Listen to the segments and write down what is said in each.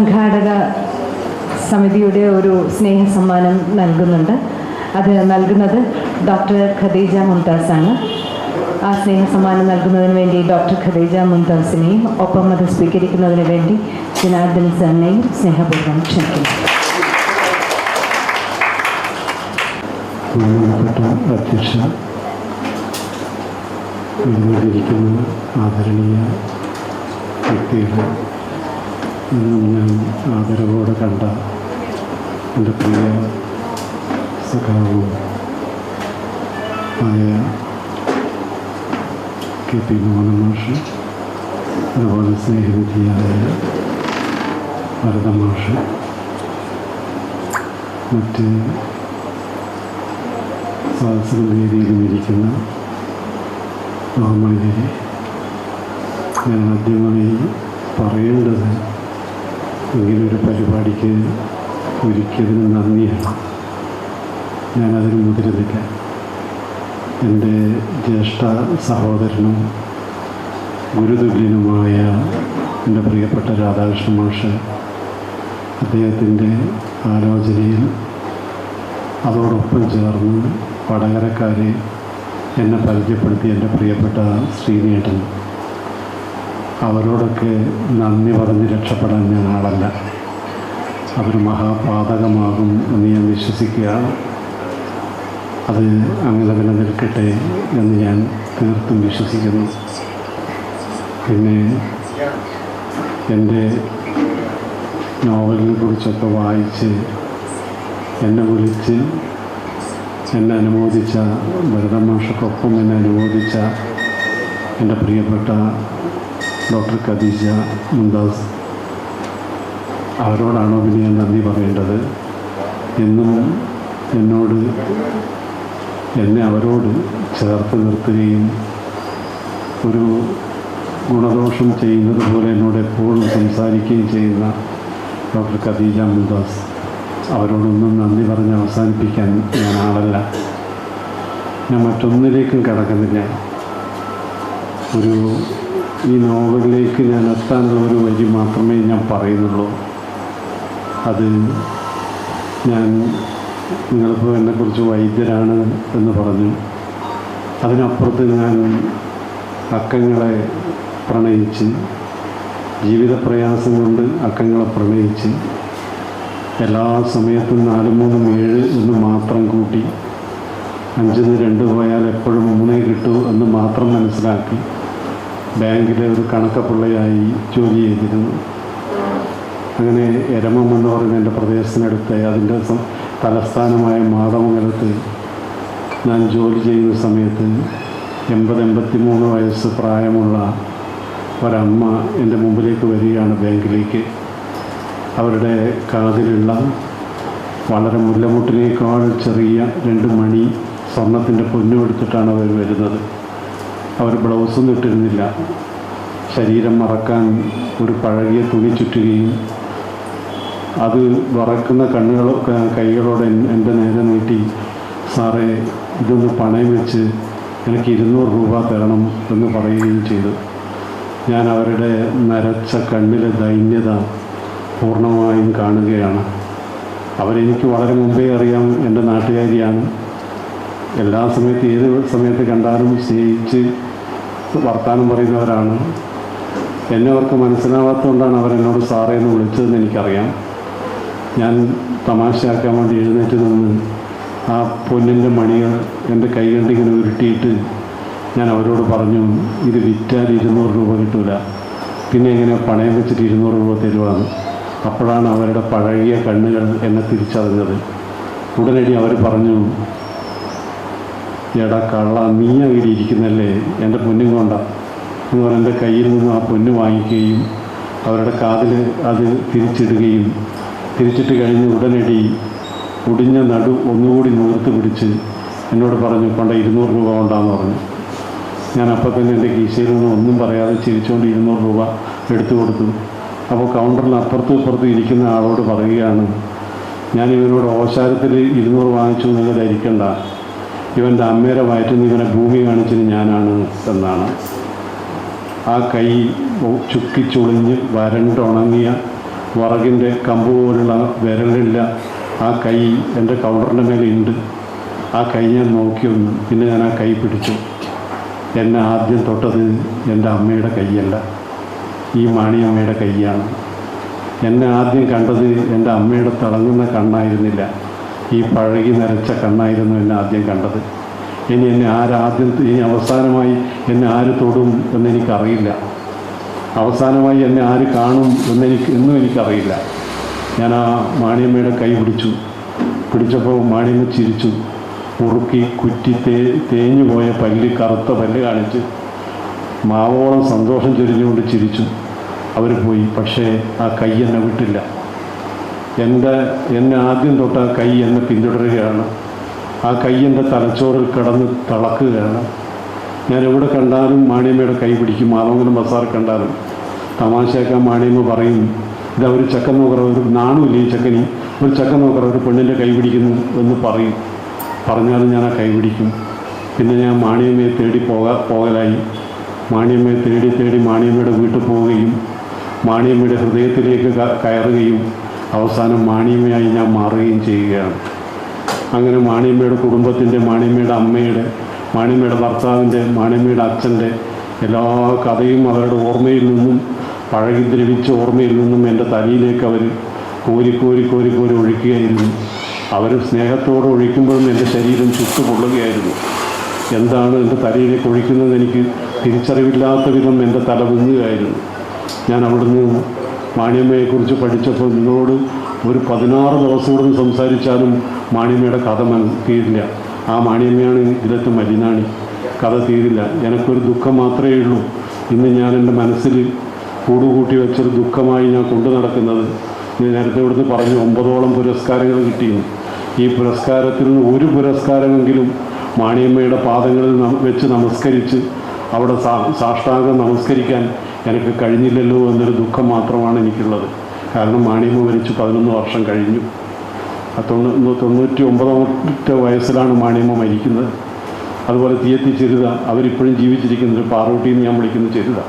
സംഘാടക സമിതിയുടെ ഒരു സ്നേഹ സമ്മാനം നൽകുന്നുണ്ട്. അത് നൽകുന്നത് ഡോക്ടർ ഖദീജ മുംതാസ് ആണ് ആ സ്നേഹ സമ്മാനം നൽകുന്നതിന് വേണ്ടി ഡോക്ടർ ഖദീജ മുംതാസിനെയും ഒപ്പം അത് സ്വീകരിക്കുന്നതിന് വേണ്ടി ജനാർദ്ദൻ സാറിനെയും സ്നേഹപൂർവം ക്ഷണിക്കുന്നു. അധ്യക്ഷ ആദരണീയ വ്യക്തികൾ ഇന്നും ഞാൻ ആദരവോടെ കണ്ട എന്റെ പ്രിയ സഖാവും ആയ കെ പി മോഹൻ മാഷ് അതുപോലെ സ്നേഹനിധിയായ ഭരത മാഷ് മറ്റ് സാഹസിക വേദിയിലും ഇരിക്കുന്ന ബഹുമാനരെ ഞാൻ ആദ്യമായി പറയേണ്ടത് ഇങ്ങനൊരു പരിപാടിക്ക് ഒരുക്കിയതിന് നന്ദിയാണ് ഞാനതിന് മുതിരുന്നില്ല. എന്റെ ജ്യേഷ്ഠ സഹോദരനും ഗുരുതുല്യനുമായ എന്റെ പ്രിയപ്പെട്ട രാധാകൃഷ്ണ മാഷ് അദ്ദേഹത്തിന്റെ ആലോചനയിൽ അതോടൊപ്പം ചേർന്ന് വടകരക്കാരെ എന്നെ പരിചയപ്പെടുത്തി എന്റെ പ്രിയപ്പെട്ട ശ്രീനേട്ടൻ. അവരോടൊക്കെ നന്ദി പറഞ്ഞ് രക്ഷപ്പെടാൻ ഞാൻ ആളല്ല. അവർ മഹാപാതകമാകും എന്ന് ഞാൻ വിശ്വസിക്കുകയാണ് അത് അങ്ങനെ തന്നെ നിൽക്കട്ടെ എന്ന് ഞാൻ തീർത്തും വിശ്വസിക്കുന്നു. പിന്നെ എന്റെ നോവലിനെ കുറിച്ചൊക്കെ വായിച്ച് എന്നെ വിളിച്ച് എന്നെ അനുമോദിച്ച ഭരതമാഷക്കൊപ്പം എന്നെ അനുമോദിച്ച എന്റെ പ്രിയപ്പെട്ട ഡോക്ടർ ഖദീജ മുന്താസ് അവരോടാണോ പിന്നെ ഞാൻ നന്ദി പറയേണ്ടത്? എന്നും എന്നോട് എന്നെ അവരോട് ചേർത്ത് നിർത്തുകയും ഒരു ഗുണദോഷം ചെയ്യുന്നത് പോലെ എന്നോട് എപ്പോഴും സംസാരിക്കുകയും ചെയ്യുന്ന ഡോക്ടർ ഖദീജ മുന്താസ് അവരോടൊന്നും നന്ദി പറഞ്ഞ് അവസാനിപ്പിക്കാൻ ഞാൻ ആളല്ല. ഞാൻ മറ്റൊന്നിലേക്കും കടക്കുന്നില്ല. ഒരു ഈ നോവലിലേക്ക് ഞാൻ എത്താനുള്ള ഒരു വഴി മാത്രമേ ഞാൻ പറയുന്നുള്ളൂ. അത് ഞാൻ നിങ്ങളിപ്പോൾ എന്നെക്കുറിച്ച് വൈദ്യരാണ് എന്ന് പറഞ്ഞു. അതിനപ്പുറത്ത് ഞാൻ അക്കങ്ങളെ പ്രണയിച്ച് ജീവിത പ്രയാസം കൊണ്ട് അക്കങ്ങളെ പ്രണയിച്ച് എല്ലാ സമയത്തും നാല് മൂന്നും ഏഴ് എന്ന് മാത്രം കൂട്ടി അഞ്ചിന് രണ്ട് പോയാൽ എപ്പോഴും മൂന്നേ കിട്ടൂ എന്ന് മാത്രം മനസ്സിലാക്കി ബാങ്കിലെ ഒരു കണക്കപ്പിള്ളയായി ജോലി ചെയ്തിരുന്നു. അങ്ങനെ എരമം എന്ന് പറയുന്ന എന്റെ പ്രദേശത്തിനടുത്ത് അതിന്റെ തലസ്ഥാനമായ മാതമംഗലത്ത് ഞാൻ ജോലി ചെയ്യുന്ന സമയത്ത് എൺപത് എൺപത്തി മൂന്ന് വയസ്സ് പ്രായമുള്ള ഒരമ്മ എന്റെ മുമ്പിലേക്ക് വരികയാണ് ബാങ്കിലേക്ക്. അവരുടെ കാതിലുള്ള വളരെ മുല്ലമുട്ടിനേക്കാൾ ചെറിയ രണ്ട് മണി സ്വർണത്തിന്റെ പൊന്നു കൊടുത്തിട്ടാണ് അവർ വരുന്നത്. അവർ ബ്ലൗസൊന്നും ഇട്ടിരുന്നില്ല. ശരീരം മറക്കാൻ ഒരു പഴകിയ തുണി ചുറ്റുകയും അത് വറക്കുന്ന കണ്ണുകളോ കൈകളോടെ എൻ- എന്റെ നേരെ നീട്ടി സാറേ ഇതൊന്ന് പണയം വെച്ച് എനിക്ക് ഇരുന്നൂറ് രൂപ തരണം എന്ന് പറയുകയും ചെയ്തു. ഞാൻ അവരുടെ നരച്ച കണ്ണിലെ ദൈന്യത പൂർണമായും കാണുകയാണ്. അവരെനിക്ക് വളരെ മുമ്പേ അറിയാം എന്റെ നാട്ടുകാരിയാണ്. എല്ലാ സമയത്ത് ഏത് സമയത്ത് കണ്ടാലും സ്നേഹിച്ച് വർത്തമാനം പറയുന്നവരാണ്. എന്നെ അവർക്ക് മനസ്സിലാവാത്തതുകൊണ്ടാണ് അവരെന്നോട് സാറേ എന്ന് വിളിച്ചതെന്ന് എനിക്കറിയാം. ഞാൻ തമാശയാക്കാൻ വേണ്ടി എഴുന്നേറ്റ് നിന്ന് ആ പൊന്നിന്റെ മണികൾ എന്റെ കൈ കണ്ടിങ്ങനെ ഉരുട്ടിയിട്ട് ഞാൻ അവരോട് പറഞ്ഞു ഇത് വിറ്റാൽ ഇരുന്നൂറ് രൂപ കിട്ടൂല. പിന്നെ എങ്ങനെ പണയം വെച്ചിട്ട് ഇരുന്നൂറ് രൂപ തരുവാണ് അപ്പോഴാണ് അവരുടെ പഴകിയ കണ്ണുകൾ എന്നെ തിരിച്ചറിഞ്ഞത്. ഉടനടി അവർ പറഞ്ഞു എടാ കള്ള നീ അവിടെ ഇരിക്കുന്നല്ലേ? എന്റെ പൊന്നും കൊണ്ട. എന്ന് പറഞ്ഞ കയ്യിൽ നിന്ന് ആ പൊന്ന് വാങ്ങിക്കുകയും അവരുടെ കാതിൽ അത് തിരിച്ചിടുകയും തിരിച്ചിട്ട് കഴിഞ്ഞ് ഉടനടി ഒടിഞ്ഞ നടു ഒന്നുകൂടി നൂർത്ത് പിടിച്ച് എന്നോട് പറഞ്ഞു കൊണ്ട ഇരുന്നൂറ് രൂപ കൊണ്ടാന്ന് പറഞ്ഞു. ഞാൻ അപ്പം തന്നെ എന്റെ കീശയിൽ നിന്ന് ഒന്നും പറയാതെ ചിരിച്ചുകൊണ്ട് ഇരുന്നൂറ് രൂപ എടുത്തു കൊടുത്തു. അപ്പോൾ കൗണ്ടറിന് അപ്പുറത്തും ഇപ്പുറത്തും ഇരിക്കുന്ന ആളോട് പറയുകയാണ് ഞാൻ ഇവനോട് ഓശാരത്തിൽ ഇരുന്നൂറ് വാങ്ങിച്ചു നിങ്ങൾ ധരിക്കണ്ട ഇവന്റെ അമ്മയുടെ വയറ്റിൽ ഇവനെ ഭൂമി കാണിച്ചത് ഞാനാണ് എന്നാണ്. ആ കൈ ചുക്കിച്ചുളിഞ്ഞ് വരണ്ടുണങ്ങിയ വറകിന്റെ കമ്പ് പോലുള്ള വിരലില്ല. ആ കൈ എന്റെ കൗണ്ടറിന്റെ മേലെ ഉണ്ട്. ആ കൈ ഞാൻ നോക്കിയൊന്നു പിന്നെ ഞാൻ ആ കൈ പിടിച്ചു. എന്നെ ആദ്യം തൊട്ടത് എന്റെ അമ്മയുടെ കൈയല്ല. ഈ മാണി മാണിയമ്മയുടെ കൈയാണ്. എന്നെ ആദ്യം കണ്ടത് എന്റെ അമ്മയുടെ തിളങ്ങുന്ന കണ്ണായിരുന്നില്ല. ഈ പഴകി നരച്ച കണ്ണായിരുന്നു എന്നെ ആദ്യം കണ്ടത്. ഇനി എന്നെ ആരാദ്യം ഇനി അവസാനമായി എന്നെ ആര് തൊടും എന്നെനിക്കറിയില്ല. അവസാനമായി എന്നെ ആര് കാണും എന്നെനിക്ക് എന്നും എനിക്കറിയില്ല. ഞാൻ ആ മാണിയമ്മയുടെ കൈ പിടിച്ചു. പിടിച്ചപ്പോൾ മാണിയമ്മ ചിരിച്ചു. ഉറുക്കി കുറ്റി തേ തേഞ്ഞു പോയ പല്ല് കറുത്ത പല്ല് കാണിച്ച് മാവോളം സന്തോഷം ചൊരിഞ്ഞുകൊണ്ട് ചിരിച്ചു. അവർ പോയി. പക്ഷേ ആ കൈ എന്നെ വിട്ടില്ല. എന്റെ എന്നെ ആദ്യം തൊട്ട് ആ കൈ എന്നെ പിന്തുടരുകയാണ്. ആ കൈ എന്റെ തലച്ചോറിൽ കിടന്ന് തിളക്കുകയാണ്. ഞാൻ എവിടെ കണ്ടാലും മാണിയമ്മയുടെ കൈ പിടിക്കും. മാതമംഗലം ബസാർ കണ്ടാലും തമാശയാക്കാൻ മാണിയമ്മ പറയും. ഇതാ ഒരു ചക്കൻ നോക്കറ ഒരു നാണുമില്ല ഈ ചക്കനി? ഒരു ചക്കൻ നോക്കറ ഒരു പെണ്ണിന്റെ കൈ പിടിക്കുന്നു എന്ന് പറയും. പറഞ്ഞാലും ഞാൻ ആ കൈ പിടിക്കും. പിന്നെ ഞാൻ മാണിയമ്മയെ തേടി പോകാ പോകലായി. മാണിയമ്മയെ തേടി തേടി മാണിയമ്മയുടെ വീട്ടിൽ പോവുകയും മാണിയമ്മയുടെ ഹൃദയത്തിലേക്ക് കയറുകയും അവസാനം മാണിയമ്മയായി ഞാൻ മാറുകയും ചെയ്യുകയാണ്. അങ്ങനെ മാണിയമ്മയുടെ കുടുംബത്തിന്റെ മാണിയമ്മയുടെ അമ്മയുടെ മാണിയമ്മയുടെ ഭർത്താവിന്റെ മാണിയമ്മയുടെ അച്ഛന്റെ എല്ലാ കഥയും അവരുടെ ഓർമ്മയിൽ നിന്നും പഴകി ദ്രവിച്ച ഓർമ്മയിൽ നിന്നും എന്റെ തലയിലേക്ക് അവർ കോരി കോരി കോരി കോരി ഒഴിക്കുകയായിരുന്നു. അവർ സ്നേഹത്തോടെ ഒഴിക്കുമ്പോഴും എന്റെ ശരീരം ചുട്ടുപൊള്ളുകയായിരുന്നു. എന്താണ് എന്റെ തലയിലേക്ക് ഒഴിക്കുന്നത് എനിക്ക് തിരിച്ചറിവില്ലാത്ത വിധം എന്റെ തല വിങ്ങുകയായിരുന്നു. ഞാൻ അവിടുന്ന് മാണിയമ്മയെക്കുറിച്ച് പഠിച്ചപ്പോൾ നിങ്ങളോട് ഒരു പതിനാറ് ദിവസം കൂടെ സംസാരിച്ചാലും മാണിയമ്മയുടെ കഥ മന തീരില്ല. ആ മാണിയമ്മയാണ് ഇതിലത്തെ മലിനാണി. കഥ തീരില്ല. എനിക്കൊരു ദുഃഖം മാത്രമേ ഉള്ളൂ. ഇന്ന് ഞാൻ എന്റെ മനസ്സിൽ കൂടുകൂട്ടി വെച്ചൊരു ദുഃഖമായി ഞാൻ കൊണ്ടു നടക്കുന്നത്. ഞാൻ നേരത്തെ ഇവിടുന്ന് പറഞ്ഞു ഒമ്പതോളം പുരസ്കാരങ്ങൾ കിട്ടിയിരുന്നു. ഈ പുരസ്കാരത്തിൽ നിന്ന് ഒരു പുരസ്കാരമെങ്കിലും മാണിയമ്മയുടെ പാദങ്ങളിൽ വെച്ച് നമസ്കരിച്ച് അവിടെ സാ- സാഷ്ടാംഗം നമസ്കരിക്കാൻ എനിക്ക് കഴിഞ്ഞില്ലല്ലോ എന്നൊരു ദുഃഖം മാത്രമാണ് എനിക്കുള്ളത്. കാരണം മാണിമ മരിച്ചു പതിനൊന്ന് വർഷം കഴിഞ്ഞു. തൊണ്ണൂ തൊണ്ണൂറ്റി ഒമ്പതാമത്തെ വയസ്സിലാണ് മാണിമ മരിക്കുന്നത്. അതുപോലെ തീയത്തി ചെരുത അവരിപ്പോഴും ജീവിച്ചിരിക്കുന്നത് പാറൂട്ടിന്ന് ഞാൻ വിളിക്കുന്ന ചെരുത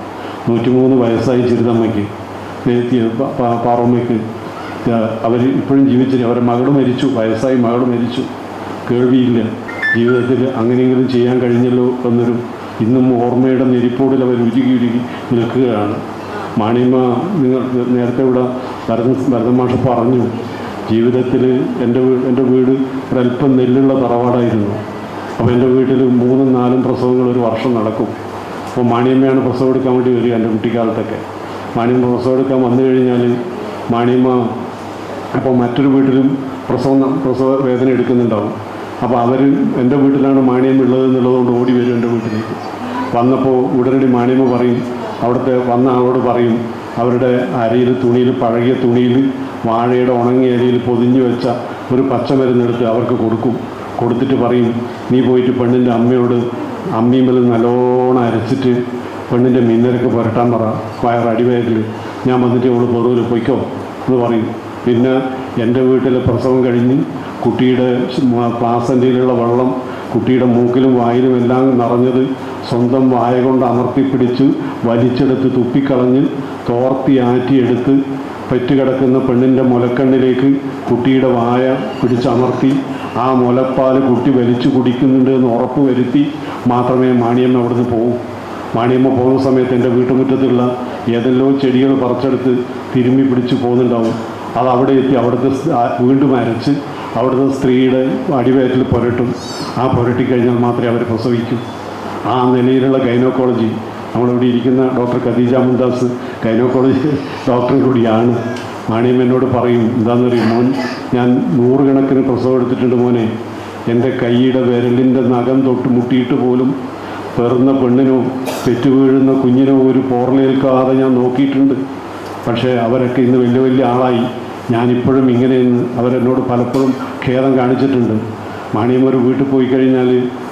നൂറ്റിമൂന്ന് വയസ്സായി ചെരുതമ്മയ്ക്ക് പാറമ്മയ്ക്ക്. അവർ ഇപ്പോഴും ജീവിച്ചിരിക്കും അവരുടെ മകൾ മരിച്ചു വയസ്സായി മകൾ മരിച്ചു. കേൾവിയില്ല ജീവിതത്തിൽ അങ്ങനെയെങ്കിലും ചെയ്യാൻ കഴിഞ്ഞല്ലോ എന്നൊരു ഇന്നും ഓർമ്മയുടെ നെരിപ്പോടിൽ അവർ ഉരുകി ഉരുകി നിൽക്കുകയാണ്. മാണിമ്മ നിങ്ങൾ നേരത്തെ ഇവിടെ ഭരത ഭരതമാഷ പറഞ്ഞു ജീവിതത്തിൽ എന്റെ എന്റെ വീട് ഒരല്പം നെല്ലുള്ള തറവാടായിരുന്നു. അപ്പോൾ എന്റെ വീട്ടിൽ മൂന്നും നാലും പ്രസവങ്ങൾ ഒരു വർഷം നടക്കും. അപ്പോൾ മാണിയമ്മയാണ് പ്രസവം എടുക്കാൻ വേണ്ടി വരിക എന്റെ കുട്ടിക്കാലത്തൊക്കെ. മാണിയമ്മ പ്രസവം എടുക്കാൻ വന്നു കഴിഞ്ഞാൽ മാണിയമ്മ അപ്പോൾ മറ്റൊരു വീട്ടിലും പ്രസവം പ്രസവ വേദന എടുക്കുന്നുണ്ടാവും. അപ്പോൾ അവർ എന്റെ വീട്ടിലാണ് മാണിയമ്മ ഉള്ളത് എന്നുള്ളതുകൊണ്ട് ഓടി വരും എന്റെ വീട്ടിലേക്ക്. വന്നപ്പോൾ ഉടനടി മാണിയമ്മ പറയും അവിടുത്തെ വന്ന ആളോട് പറയും അവരുടെ അരയിൽ തുണിയിൽ പഴകിയ തുണിയിൽ വാഴയുടെ ഉണങ്ങിയ ഇലയിൽ പൊതിഞ്ഞു വെച്ച ഒരു പച്ചമരുന്നെടുത്ത് അവർക്ക് കൊടുക്കും. കൊടുത്തിട്ട് പറയും നീ പോയിട്ട് പെണ്ണിന്റെ അമ്മയോട് അമ്മീമ്മൽ നല്ലോണം അരച്ചിട്ട് പെണ്ണിന്റെ മിന്നരക്ക് പുരട്ടാൻ പറ വയർ അടിവയറിൽ ഞാൻ വന്നിട്ട് അവൾ പൊറുവിൽ പൊയ്ക്കോ എന്ന് പറയും. പിന്നെ എന്റെ വീട്ടിലെ പ്രസവം കഴിഞ്ഞ് കുട്ടിയുടെ പ്ലാസന്റയിലുള്ള വെള്ളം കുട്ടിയുടെ മൂക്കിലും വായിലും എല്ലാം നിറഞ്ഞത് സ്വന്തം വായ കൊണ്ട് അമർത്തിപ്പിടിച്ച് വലിച്ചെടുത്ത് തുപ്പിക്കളഞ്ഞ് തോർത്തി ആറ്റിയെടുത്ത് പെറ്റുകിടക്കുന്ന പെണ്ണിന്റെ മുലക്കണ്ണിലേക്ക് കുട്ടിയുടെ വായ പിടിച്ചമർത്തി ആ മുലപ്പാൽ കുട്ടി വലിച്ചു കുടിക്കുന്നുണ്ട് എന്ന് ഉറപ്പ് വരുത്തി മാത്രമേ മാണിയമ്മ അവിടുന്ന് പോകൂ. മാണിയമ്മ പോകുന്ന സമയത്ത് എന്റെ വീട്ടുമുറ്റത്തുള്ള ഏതെല്ലോ ചെടികൾ പറിച്ചെടുത്ത് തിരുമ്മി പിടിച്ച് പോകുന്നുണ്ടാവും. അത് അവിടെ എത്തി അവിടുത്തെ വീണ്ടും അരച്ച് അവിടുത്തെ സ്ത്രീയുടെ അടിവയറ്റിൽ പുരട്ടും. ആ പുരട്ടി കഴിഞ്ഞാൽ മാത്രമേ അവർ പ്രസവിക്കൂ. ആ നിലയിലുള്ള ഗൈനോക്കോളജി നമ്മളിവിടെ ഇരിക്കുന്ന doctor Khadeeja Mumtaz gynaecology doctor കൂടിയാണ്. മാണിയമ്മ എന്നോട് പറയും എന്താണെന്ന് പറയും മോൻ ഞാൻ നൂറുകണക്കിന് പ്രസവം എടുത്തിട്ടുണ്ട് മോനെ. എന്റെ കൈയുടെ വിരലിന്റെ നഖം തൊട്ട് മുട്ടിയിട്ട് പോലും പെറുന്ന പെണ്ണിനോ പെറ്റുവീഴുന്ന കുഞ്ഞിനോ ഒരു പോർലേൽക്കാതെ ഞാൻ നോക്കിയിട്ടുണ്ട്. പക്ഷേ അവരൊക്കെ ഇന്ന് വലിയ വലിയ ആളായി. ഞാനിപ്പോഴും ഇങ്ങനെയെന്ന് അവരെന്നോട് പലപ്പോഴും ഖേദം കാണിച്ചിട്ടുണ്ട്. മാണിയമ്മ ഒരു വീട്ടിൽ പോയി കഴിഞ്ഞാൽ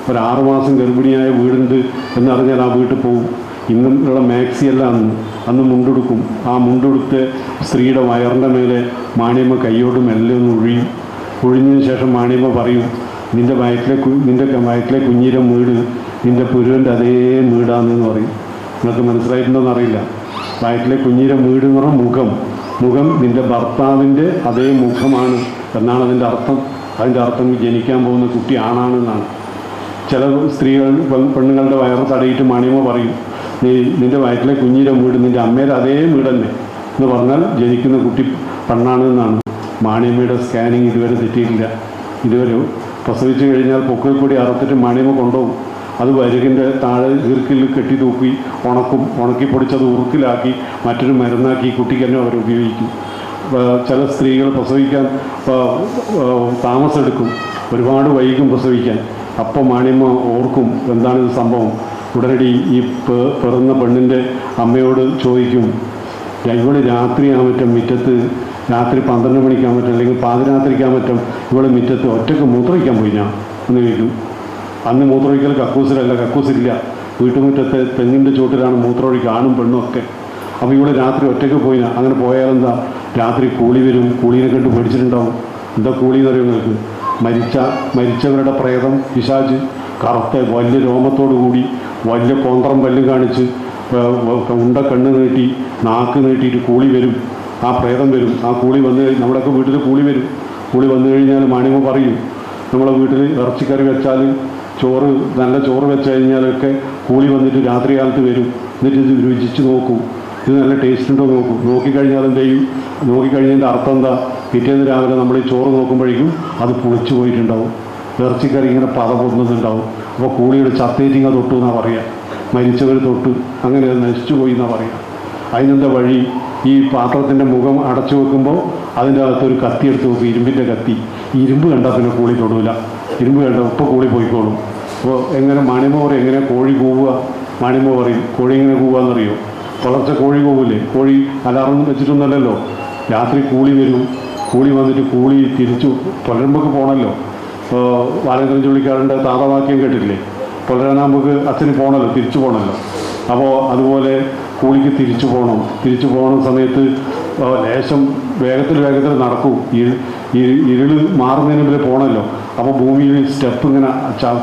ഒരു ആറുമാസം ഗർഭിണിയായ വീടുണ്ട് എന്നറിഞ്ഞാൽ ആ വീട്ടിൽ പോകും ഇന്നും ഉള്ള മാക്സി അല്ല അന്ന്. അന്ന് മുണ്ടെടുക്കും. ആ മുണ്ടെടുത്ത് സ്ത്രീയുടെ വയറിന്റെ മേലെ മാണിയമ്മ കൈയോട് മെല്ലെ ഒന്ന് ഒഴിയും ഒഴിഞ്ഞതിന് ശേഷം മാണിയമ്മ പറയും നിന്റെ വയറ്റിലെ നിന്റെ വയറ്റിലെ കുഞ്ഞിന്റെ വീട് നിന്റെ പുരുവന്റെ അതേ വീടാണെന്ന് പറയും. നിങ്ങൾക്ക് മനസ്സിലായിട്ടുണ്ടോ അറിയില്ല വയറ്റിലെ കുഞ്ഞിന്റെ വീട് എന്ന് പറഞ്ഞാൽ മുഖം. മുഖം നിന്റെ ഭർത്താവിന്റെ അതേ മുഖമാണ് എന്നാണ് അതിന്റെ അർത്ഥം. അതിന്റെ അർത്ഥം ജനിക്കാൻ പോകുന്ന കുട്ടി ആണാണെന്നാണ് ചില സ്ത്രീകൾ പെണ്ണുങ്ങളുടെ വയറ് തടയിട്ട് മണിയമ്മ പറയും നീ നിന്റെ വയറ്റിലെ കുഞ്ഞിന്റെ വീട് നിന്റെ അമ്മയുടെ അതേ വീട് എന്ന് പറഞ്ഞാൽ ജനിക്കുന്ന കുട്ടി പെണ്ണാണെന്നാണ് മാണിയമ്മയുടെ സ്കാനിങ് ഇതുവരെ തെറ്റിയിട്ടില്ല. ഇതുവരെ പ്രസവിച്ചു കഴിഞ്ഞാൽ പൊക്കിൽ കൂടി അറുത്തിട്ട് മാണിയമ്മ കൊണ്ടുപോകും. അത് വരുകിന്റെ താഴെ ഈർക്കിൽ കെട്ടി തൂക്കി ഉണക്കും ഉണക്കി പൊടിച്ചത് ഉറുക്കിലാക്കി മറ്റൊരു മരുന്നാക്കി കുട്ടിക്ക് തന്നെ അവർ ഉപയോഗിക്കും. ചില സ്ത്രീകൾ പ്രസവിക്കാൻ താമസമെടുക്കും. ഒരുപാട് വൈകും പ്രസവിക്കാൻ. അപ്പം മാണിയമ്മ ഓർക്കും എന്താണ് സംഭവം? ഉടനടി ഈ പിറന്ന പെണ്ണിന്റെ അമ്മയോട് ചോദിക്കും ഇവൾ രാത്രിയാകാൻ പറ്റും മുറ്റത്ത്? രാത്രി പന്ത്രണ്ട് മണിക്കാൻ പറ്റും അല്ലെങ്കിൽ പാതിരാത്രിക്കാൻ പറ്റും ഇവൾ മുറ്റത്ത് ഒറ്റയ്ക്ക് മൂത്രയ്ക്കാൻ പോയി ഞാൻ എന്ന് ചോദിക്കും. അന്ന് മൂത്രമൊഴിക്കൽ കക്കൂസിലല്ല കക്കൂസില്ല. വീട്ടുമുറ്റത്തെ തെങ്ങിന്റെ ചുവട്ടിലാണ് മൂത്രമൊഴിക്ക് ആണും പെണ്ണും ഒക്കെ. അപ്പോൾ ഇവിടെ രാത്രി ഒറ്റയ്ക്ക് പോയി അങ്ങനെ പോയാലെന്താ? രാത്രി കൂളി വരും. കൂളിനെ കണ്ട് പേടിച്ചിട്ടുണ്ടാവും. എന്താ കൂളി എന്ന് പറയും നിങ്ങൾക്ക് മരിച്ച മരിച്ചവരുടെ പ്രേതം പിശാജ് കറുത്ത വലിയ രോമത്തോടു കൂടി വലിയ കോന്ത്രം പല്ലും കാണിച്ച് ഉണ്ട കണ്ണ് നീട്ടി നാക്ക് നീട്ടിയിട്ട് കൂളി വരും. ആ പ്രേതം വരും. ആ കൂളി വന്ന് കഴിഞ്ഞ് നമ്മുടെയൊക്കെ വീട്ടിൽ കൂളി വരും. കൂളി വന്നു കഴിഞ്ഞാൽ മാണിമ പറയും നമ്മളെ വീട്ടിൽ ഇറച്ചിക്കറി വെച്ചാൽ ചോറ് നല്ല ചോറ് വെച്ച് കഴിഞ്ഞാലൊക്കെ കൂലി വന്നിട്ട് രാത്രി കാലത്ത് വരും. എന്നിട്ട് ഇത് രുചിച്ച് നോക്കും. ഇത് നല്ല ടേസ്റ്റ് ഉണ്ടോ നോക്കും. നോക്കിക്കഴിഞ്ഞാൽ എന്ത് ചെയ്യും? നോക്കിക്കഴിഞ്ഞതിന്റെ അർത്ഥം എന്താ? പിറ്റേന്ന് രാവിലെ നമ്മൾ ഈ ചോറ് നോക്കുമ്പോഴേക്കും അത് പുളിച്ചു പോയിട്ടുണ്ടാവും. ഇറച്ചിക്കറി ഇങ്ങനെ പത പൊന്നുന്നുണ്ടാവും അപ്പോൾ കൂളിയുടെ ചത്തേറ്റിങ്ങ തൊട്ടു എന്നാണ് പറയുക മരിച്ചവർ തൊട്ട്. അങ്ങനെ അത് നശിച്ചു പോയി എന്നാണ് പറയുക അതിനെന്താ വഴി? ഈ പാത്രത്തിന്റെ മുഖം അടച്ചു വെക്കുമ്പോൾ അതിന്റെ അകത്തൊരു കത്തി എടുത്ത് നോക്കും. ഇരുമ്പിന്റെ കത്തി. ഇരുമ്പ് കണ്ടാൽ പിന്നെ കൂളി തൊടൂല. ഇരുമ്പ് കണ്ട ഉപ്പ് കൂളി പോയിക്കോളും. അപ്പോൾ എങ്ങനെ മാണിമ എങ്ങനെ കോഴി കൂവുക? മാണിമ കോഴി എങ്ങനെ കൂവാന്നറിയോ? പുലർച്ചെ കോഴി കൂവില്ലേ കോഴി അലാറൊന്നും വെച്ചിട്ടൊന്നുമല്ലല്ലോ. രാത്രി കൂളി വരും. കൂളി വന്നിട്ട് കൂളി തിരിച്ചു പുലരുമ്പൊക്കെ പോകണമല്ലോ ബാലചന്ദ്രൻ ചുള്ളിക്കാരന്റെ താതവാക്യം കേട്ടിട്ടില്ലേ? പുലരാനാകുമ്പോൾ അച്ഛന് പോകണമല്ലോ തിരിച്ചു പോകണമല്ലോ അപ്പോൾ അതുപോലെ കൂളിക്ക് തിരിച്ചു പോകണം തിരിച്ചു പോകുന്ന സമയത്ത് ലേശം വേഗത്തിൽ വേഗത്തിൽ നടക്കും. ഇരുൾ മാറുന്നതിന് മുമ്പിൽ പോകണമല്ലോ അപ്പോൾ ഭൂമിയിൽ സ്റ്റെപ്പ് ഇങ്ങനെ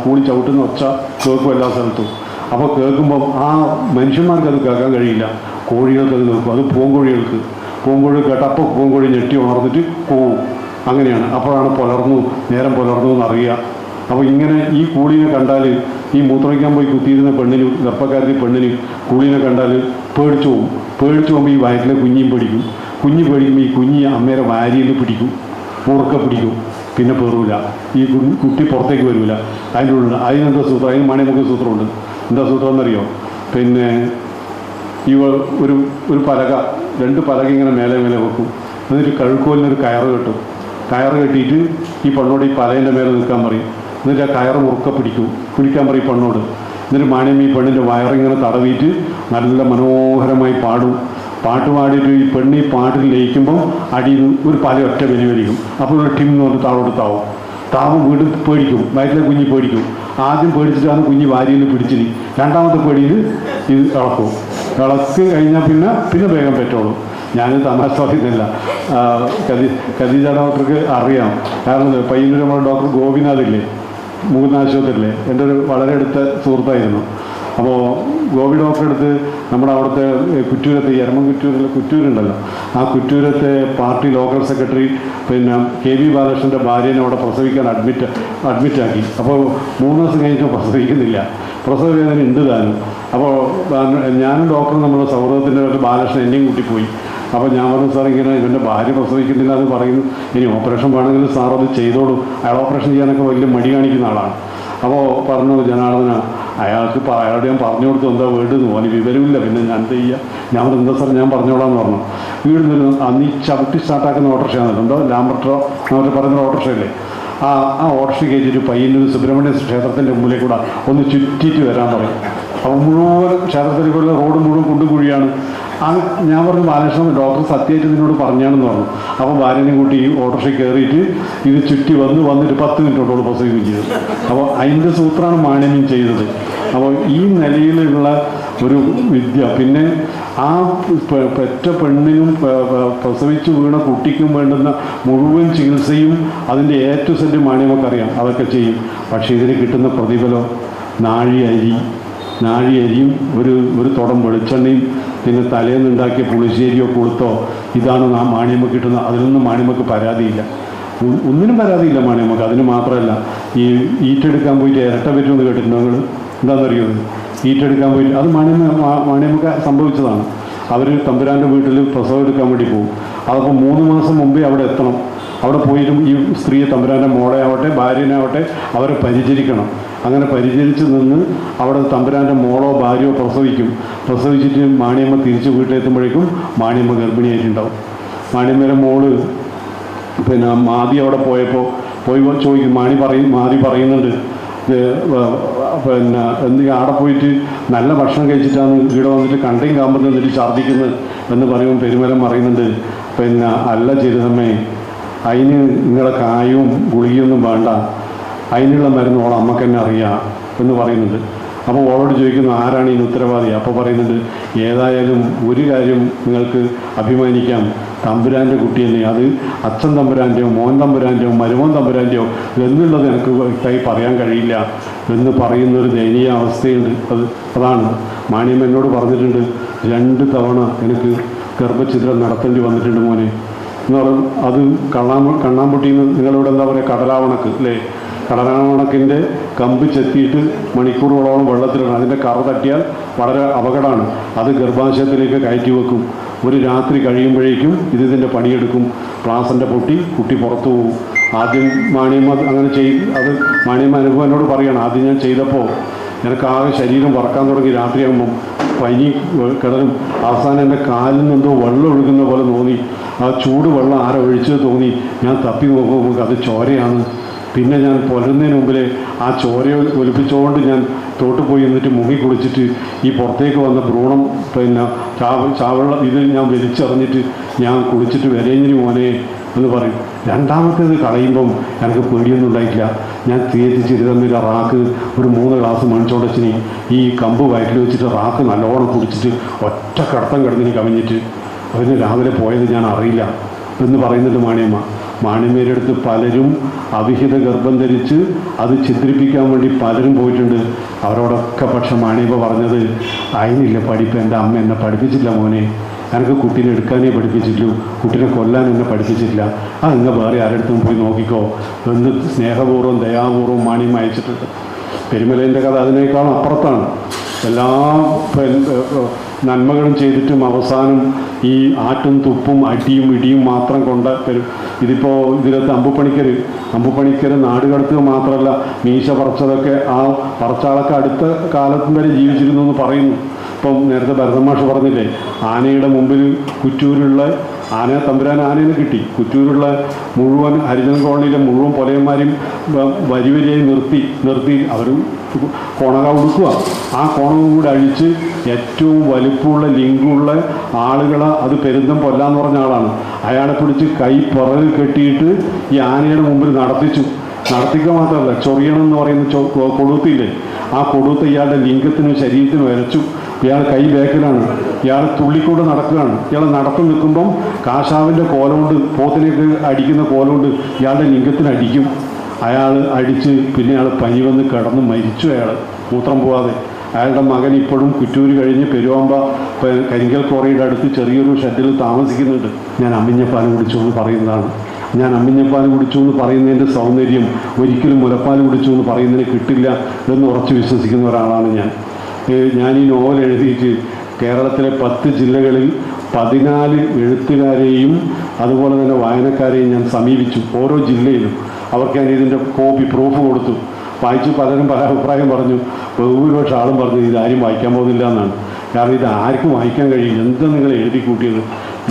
കൂടി ചവിട്ടുന്ന ഒച്ച കേൾക്കും എല്ലാ സ്ഥലത്തും. അപ്പോൾ കേൾക്കുമ്പം ആ മനുഷ്യന്മാർക്ക് അത് കേൾക്കാൻ കഴിയില്ല. കോഴികൾക്ക് അത് കേൾക്കും അത് പൂങ്കോഴികൾക്ക്. പൂങ്കോഴി കേട്ടപ്പോൾ പൂങ്കോഴി ഞെട്ടി ഉണർന്നിട്ട് പോവും. അങ്ങനെയാണ്. അപ്പോഴാണ് പുലർന്നു നേരം പുലർന്നു എന്നറിയുക. അപ്പോൾ ഇങ്ങനെ ഈ കൂളിനെ കണ്ടാൽ ഈ മൂത്രമൊഴിക്കാൻ പോയി കുത്തിയിരുന്ന പെണ്ണിന് ഗർഭക്കാരത്തി പെണ്ണിന് കൂളിനെ കണ്ടാൽ പേടിച്ചു പോകും പേടിച്ചു പോകുമ്പോൾ ഈ വയറ്റിലെ കുഞ്ഞിയും പേടിക്കും. കുഞ്ഞ് പേടിക്കുമ്പോൾ ഈ കുഞ്ഞി അമ്മേരെ വാരിയിൽ പിടിക്കും. മുറുക്ക പിടിക്കും. പിന്നെ പെറൂല ഈ കുട്ടി പുറത്തേക്ക് വരില്ല അതിന്റെ ഉള്ളിൽ അതിനെന്താ സൂത്രം? അതിന് മണിമുഖ സൂത്രമുണ്ട്. എന്താ സൂത്രം എന്നറിയോ? പിന്നെ ഈ ഒരു ഒരു പലക രണ്ട് പലക ഇങ്ങനെ മേലെ മേലെ വെക്കും. എന്നിട്ട് കഴുക്കോലിനൊരു കയറ് കെട്ടും. കയറ് കെട്ടിയിട്ട് ഈ പെണ്ണോട് ഈ പലേന്റെ മേലെ നിൽക്കാൻ പറയും. എന്നിട്ട് ആ കയറ് മുറുക്ക പിടിക്കും. പിടിക്കാൻ പറയും പെണ്ണോട്. എന്നിട്ട് മാണിയമ്മ ഈ പെണ്ണിന്റെ വയറിങ്ങനെ തടവിയിട്ട് നല്ല മനോഹരമായി പാടും. പാട്ട് പാടിയിട്ട് ഈ പെണ്ണ് പാട്ടിൽ ലയിക്കുമ്പോൾ അടിയിൽ ഒരു പല ഒറ്റ വലി വലിക്കും അപ്പോൾ ഒരു ടിം എന്ന് പറഞ്ഞ് താഴോട്ട് താവും. താവും വീണ്ടും പേടിക്കും. വയറ്റിലെ കുഞ്ഞി പേടിക്കും. ആദ്യം പേടിച്ചിട്ടാണ് കുഞ്ഞി വാരിയിൽ പിടിച്ചിരി രണ്ടാമത്തെ പേടിയിൽ ഇത് ഇളക്കും. ഇളക്കി കഴിഞ്ഞാൽ പിന്നെ പിന്നെ വേഗം പറ്റുള്ളൂ ഞാൻ തമാശ പറയുന്നില്ല. കതി കദി ഡോക്ടർക്ക് അറിയാം. കാരണം പയ്യന്നൂർ നമ്മുടെ ഡോക്ടർ ഗോപിനാഥ് ഇല്ലേ മൂന്ന് ആശുപത്രിയിലെ. എന്റെ ഒരു വളരെ അടുത്ത സുഹൃത്തായിരുന്നു. അപ്പോൾ ഗോപി ഡോക്ടറെ അടുത്ത് നമ്മുടെ അവിടുത്തെ കുറ്റൂരത്തെ എരമം കുറ്റൂരിലെ കുറ്റൂരുണ്ടല്ലോ. ആ കുറ്റൂരത്തെ പാർട്ടി ലോക്കൽ സെക്രട്ടറി പിന്നെ കെ വി ബാലകൃഷ്ണന്റെ ഭാര്യനെ അവിടെ പ്രസവിക്കാൻ അഡ്മിറ്റ് അഡ്മിറ്റാക്കി. അപ്പോൾ മൂന്ന് ദിവസം കഴിഞ്ഞിട്ട് പ്രസവിക്കുന്നില്ല. പ്രസവ വേദന ഉണ്ട് താനും. അപ്പോൾ ഞാനും ഡോക്ടറും നമ്മുടെ സൗഹൃദത്തിന്റെ ബാലകൃഷ്ണൻ എന്നെയും കൂട്ടിപ്പോയി. അപ്പോൾ ഞാൻ പറഞ്ഞു സാർ ഇങ്ങനെ ഇവന്റെ ഭാര്യ പ്രസവിക്കുന്നില്ല എന്ന് പറയുന്നു. ഇനി ഓപ്പറേഷൻ വേണമെങ്കിൽ സാർ അത് ചെയ്തോളൂ. അയാൾ ഓപ്പറേഷൻ ചെയ്യാനൊക്കെ വലിയ മടി കാണിക്കുന്ന ആളാണ്. അപ്പോൾ പറഞ്ഞു ജനാർദ്ദന അയാൾക്ക് ഇപ്പോൾ അയാളോട് ഞാൻ പറഞ്ഞു കൊടുത്തു എന്താ വേണ്ടെന്ന് അവന് വിവരമില്ല. പിന്നെ ഞാൻ എന്ത് ചെയ്യുക ഞാൻ എന്താ സാർ ഞാൻ പറഞ്ഞോളാന്ന് പറഞ്ഞു. വീട് നിന്ന് അന്ന് ഈ ചവിട്ടി സ്റ്റാർട്ടാക്കുന്ന ഓട്ടോറിക്ഷയാണല്ലോ ഉണ്ടോ ലാംബർട്ടോ നമ്മൾ പറയുന്ന ഓട്ടോറിക്ഷയല്ലേ? ആ ആ ഓട്ടോറിക്ഷ കയറ്റിയിട്ട് പയ്യന്നൂർ സുബ്രഹ്മണ്യ ക്ഷേത്രത്തിന്റെ മുമ്പിൽ കൂടെ ഒന്ന് ചുറ്റിയിട്ട് വരാൻ പറയും. അപ്പോൾ മുഴുവൻ ക്ഷേത്രത്തിൽ കൂടെ റോഡ് മുഴുവൻ കുണ്ടും കുഴിയാണ്. ഞാൻ പറഞ്ഞു ബാലകൃഷ്ണൻ ഡോക്ടർ സത്യമായിട്ട് നിന്നോട് പറഞ്ഞാണെന്ന് പറഞ്ഞു. അപ്പോൾ ഭാര്യനെ കൂട്ടി ഈ ഓട്ടോറിക്ഷ കയറിയിട്ട് ഇത് ചുറ്റി വന്ന് വന്നിട്ട് പത്ത് മിനിറ്റോടോട് പ്രസവിക്കുകയും ചെയ്തു. അപ്പോൾ അതിന്റെ സൂത്രാണ് മാണിന്യം ചെയ്തത്. അപ്പോൾ ഈ നിലയിലുള്ള ഒരു വിദ്യ പിന്നെ ആ പെറ്റ പെണ്ണിനും പ്രസവിച്ചു വീണ കുട്ടിക്കും വേണ്ടുന്ന മുഴുവൻ ചികിത്സയും അതിന്റെ എ ടു സെന്റ് അതൊക്കെ ചെയ്യും. പക്ഷേ ഇതിന് കിട്ടുന്ന പ്രതിഫലം നാഴി അരി നാഴി അരിയും ഒരു ഒരു തുടം വെളിച്ചെണ്ണയും പിന്നെ തലേന്ന് ഉണ്ടാക്കിയ പുളിശ്ശേരിയോ കൊടുത്തോ ഇതാണ് ആ മാണിയമ്മ കിട്ടുന്നത് അതിനൊന്നും മാണിയമ്മക്ക് പരാതിയില്ല. ഒന്നിനും പരാതിയില്ല മാണിയമ്മക്ക്. അതിന് മാത്രമല്ല ഈ ഈറ്റെടുക്കാൻ പോയിട്ട് ഇരട്ട പറ്റുമെന്ന് കേട്ടിട്ടുണ്ടോ നിങ്ങൾ എന്താണെന്നറിയോ ഈറ്റെടുക്കാൻ പോയിട്ട് അത് മാണിയമ്മ മാണിയമ്മക്ക് സംഭവിച്ചതാണ്. അവർ തമ്പുരാന്റെ വീട്ടിൽ പ്രസവം എടുക്കാൻ വേണ്ടി പോകും. അതപ്പോൾ മൂന്ന് മാസം മുമ്പേ അവിടെ എത്തണം. അവിടെ പോയിട്ടും ഈ സ്ത്രീയെ തമ്പുരാന്റെ മോളെ ആവട്ടെ ഭാര്യനാവട്ടെ അവരെ പരിചരിക്കണം. അങ്ങനെ പരിചരിച്ച് നിന്ന് അവിടെ തമ്പുരാന്റെ മോളോ ഭാര്യയോ പ്രസവിക്കും. പ്രസവിച്ചിട്ട് മാണിയമ്മ തിരിച്ച് വീട്ടിലെത്തുമ്പോഴേക്കും മാണിയമ്മ ഗർഭിണിയായിട്ടുണ്ടാവും. മാണിയമ്മയുടെ മോൾ പിന്നെ മാതി അവിടെ പോയപ്പോൾ പോയി ചോദിക്കും മാണി പറയും മാതി പറയുന്നുണ്ട്. പിന്നെ എന്ത് ആടെ പോയിട്ട് നല്ല ഭക്ഷണം കഴിച്ചിട്ടാണ് ഇവിടെ വന്നിട്ട് കണ്ടയും കാമ്പത്തിൽ നിന്നിട്ട് ഛർദ്ദിക്കുന്നത് എന്ന് പറയുമ്പോൾ പെരുമലം പറയുന്നുണ്ട്. പിന്നെ അല്ല ചെയ്തമ്മേ അതിന് നിങ്ങളെ കായും ഗുളികയൊന്നും വേണ്ട. അതിനുള്ള മരുന്ന് ഓളെ അമ്മയ്ക്ക് തന്നെ അറിയാം എന്ന് പറയുന്നുണ്ട് അപ്പോൾ ഓളോട് ചോദിക്കുന്നു ആരാണ് ഇതിന് ഉത്തരവാദി? അപ്പോൾ പറയുന്നുണ്ട് ഏതായാലും ഒരു കാര്യം നിങ്ങൾക്ക് അഭിമാനിക്കാം. തമ്പുരാന്റെ കുട്ടിയെന്നെ അത് അച്ഛൻ തമ്പുരാന്റെയോ മോൻ തമ്പുരാന്റെയോ മരുമോൻ തമ്പുരാന്റെയോ എന്നുള്ളത് എനിക്ക് വ്യക്തമായി പറയാൻ കഴിയില്ല എന്ന് പറയുന്നൊരു ദയനീയ അവസ്ഥയുണ്ട് അത്. അതാണ്. മാണിയമ്മ എന്നോട് പറഞ്ഞിട്ടുണ്ട് രണ്ട് തവണ എനിക്ക് ഗർഭഛിദ്രം നടത്തേണ്ടി വന്നിട്ടുണ്ട് മോനെ. എന്ന് പറഞ്ഞാൽ അത് കണ്ണാൻ കണ്ണാമ്പുട്ടിന്ന് നിങ്ങളിവിടെ എന്താ പറയുക കടലാവണക്ക് അല്ലേ? കടലാവണക്കിന്റെ കമ്പ് ചെത്തിയിട്ട് മണിക്കൂറുകളോളം വെള്ളത്തിലാണ്. അതിന്റെ കറ തട്ടിയാൽ വളരെ അപകടമാണ്. അത് ഗർഭാശയത്തിലേക്ക് കയറ്റി വെക്കും. ഒരു രാത്രി കഴിയുമ്പോഴേക്കും ഇത് ഇതിന്റെ പണിയെടുക്കും. ക്ലാസിന്റെ പൊട്ടി കുട്ടി പുറത്തു പോകും. ആദ്യം മാണിയമ്മ അങ്ങനെ ചെയ്ത് അത് മാണിയമ്മ അനുഭവം എന്നോട് പറയണം. ആദ്യം ഞാൻ ചെയ്തപ്പോൾ എനിക്ക് ആകെ ശരീരം വറക്കാൻ തുടങ്ങി രാത്രിയാകുമ്പം പനി കിടലും. അവസാനം എന്റെ കാലിൽ നിന്നെന്തോ വെള്ളം ഒഴുകുന്ന പോലെ തോന്നി. ആ ചൂട് വെള്ളം ആരൊഴിച്ചത് തോന്നി. ഞാൻ തപ്പി നോക്കുമ്പോൾ അത് ചോരയാണ്. പിന്നെ ഞാൻ പുലരുന്നതിന് മുമ്പിൽ ആ ചോര ഒലിപ്പിച്ചുകൊണ്ട് ഞാൻ തോട്ട് പോയി എന്നിട്ട് മുങ്ങി കുളിച്ചിട്ട് ഈ പുറത്തേക്ക് വന്ന ഭ്രൂണം പിന്നെ ചാവ ചാവെള്ളം ഇത് ഞാൻ വലിച്ചെറിഞ്ഞിട്ട് ഞാൻ കുളിച്ചിട്ട് വരേഞ്ഞിന് മോനെ എന്ന് പറയും. രണ്ടാമത്തേത് കളയുമ്പം എനിക്ക് പേടിയൊന്നും ഉണ്ടായിട്ടില്ല. ഞാൻ തേച്ച് ചിരുതമ്മിൽ റാക്ക് ഒരു മൂന്ന് ഗ്ലാസ് മണിച്ചോടച്ചിനി ഈ കമ്പ് വയറ്റിൽ വെച്ചിട്ട് റാക്ക് നല്ലോണം കുടിച്ചിട്ട് ഒറ്റ കടത്തം കിടന്നിന് കവിഞ്ഞിട്ട്. അതിന് രാവിലെ പോയത് ഞാൻ അറിയില്ല എന്ന് പറയുന്നുണ്ട് മാണിയമ്മ. മാണിയമ്മയുടെ അടുത്ത് പലരും അവിഹിത ഗർഭം ധരിച്ച് അത് ചിത്രിപ്പിക്കാൻ വേണ്ടി പലരും പോയിട്ടുണ്ട്. അവരോടൊക്കെ പക്ഷെ മാണിയപ്പ പറഞ്ഞത് അതിനില്ല പഠിപ്പ് എന്റെ അമ്മ എന്നെ പഠിപ്പിച്ചില്ല മോനെ. എനിക്ക് കുട്ടീനെ എടുക്കാനേ പഠിപ്പിച്ചിട്ടു കുട്ടീനെ കൊല്ലാൻ എന്നെ പഠിപ്പിച്ചിട്ടില്ല. ആ നിങ്ങൾ വേറെ ആരടുത്തും പോയി നോക്കിക്കോ. എന്ന് സ്നേഹപൂർവം ദയാപൂർവം മാണിയും അയച്ചിട്ടുണ്ട്. പെരുമലേന്റെ കഥ അതിനേക്കാളും അപ്പുറത്താണ്. എല്ലാ നന്മകളും ചെയ്തിട്ടും അവസാനം ഈ ആറ്റും തുപ്പും അടിയും ഇടിയും മാത്രം കൊണ്ട് ഇതിപ്പോൾ ഇതിലത്തെ അമ്പുപ്പണിക്കർ അമ്പുപ്പണിക്കർ നാട് കടത്തുക മാത്രമല്ല മീശ പറച്ചതൊക്കെ ആ പറച്ചാളൊക്കെ അടുത്ത കാലത്തും വരെ ജീവിച്ചിരുന്നു എന്ന് പറയുന്നു. ഇപ്പം നേരത്തെ ഭരതമാഷ് പറഞ്ഞില്ലേ ആനയുടെ മുമ്പിൽ കുറ്റൂരുള്ള ആന തമ്പുരാൻ ആനേനെ കിട്ടി. കുറ്റൂരുള്ള മുഴുവൻ ഹരിജൻ കോളനിയിലെ മുഴുവൻ പൊലയന്മാരും വരിവരിയായി വരി വരിയായി നിർത്തി നിർത്തി. അവർ കൊണക ഉടുക്കുക ആ കോണവും കൂടെ അഴിച്ച് ഏറ്റവും വലിപ്പമുള്ള ലിങ്കുള്ള ആളുകളെ അത് പെരുന്തം കൊല്ലാന്ന് പറഞ്ഞ ആളാണ്. അയാളെ പിടിച്ച് കൈ പുറകിൽ കെട്ടിയിട്ട് ഈ ആനയുടെ മുമ്പിൽ നടത്തിച്ചു. നടത്തിക്കുക മാത്രമല്ല ചൊറിയണം എന്ന് പറയുന്ന കൊളുത്തില്ലേ ആ കൊളുത്ത് ഇയാളുടെ ലിംഗത്തിനും ശരീരത്തിനും വരച്ചു. ഇയാൾ കൈ ബേക്കിലാണ്. ഇയാൾ തുള്ളിക്കൊണ്ട് നടക്കുകയാണ്. ഇയാൾ നടത്തു നിൽക്കുമ്പം കാശാവിന്റെ കോലമുണ്ട് പോത്തിനേക്ക് അടിക്കുന്ന കോലമുണ്ട് ഇയാളുടെ ലിംഗത്തിന് അടിക്കും അയാൾ അടിച്ച് പിന്നെ അയാൾ പനി വന്ന് കിടന്ന് മരിച്ചു അയാൾ മൂത്രം പോവാതെ. അയാളുടെ മകൻ ഇപ്പോഴും കുറ്റൂര് കഴിഞ്ഞ് പെരുവാമ്പ കരിങ്കൽ കോറയുടെ അടുത്ത് ചെറിയൊരു ഷെഡിൽ താമസിക്കുന്നുണ്ട്. ഞാൻ അമ്മിഞ്ഞപ്പാൽ കുടിച്ചു എന്ന് പറയുന്നതാണ്. ഞാൻ അമ്മിഞ്ഞപ്പാൽ കുടിച്ചു എന്ന് പറയുന്നതിന്റെ സൗന്ദര്യം ഒരിക്കലും മുലപ്പാൽ കുടിച്ചു എന്ന് പറയുന്നതിന് കിട്ടില്ല എന്ന് ഉറച്ചു വിശ്വസിക്കുന്ന ഒരാളാണ് ഞാൻ. ഞാൻ ഈ നോവൽ എഴുതിയിട്ട് കേരളത്തിലെ പത്ത് ജില്ലകളിൽ പതിനാല് എഴുത്തുകാരെയും അതുപോലെ തന്നെ വായനക്കാരെയും ഞാൻ സമീപിച്ചു. ഓരോ ജില്ലയിലും. അവർക്ക് ഞാൻ ഇതിന്റെ കോപ്പി പ്രൂഫ് കൊടുത്തു. വായിച്ചു പലരും പല അഭിപ്രായം പറഞ്ഞു. ബഹുഭൂരിപക്ഷം ആളും പറഞ്ഞു ഇതാരും വായിക്കാൻ പോകുന്നില്ല എന്നാണ്. കാരണം ഇത് ആർക്കും വായിക്കാൻ കഴിയും എന്താ നിങ്ങൾ എഴുതി കൂട്ടിയത്?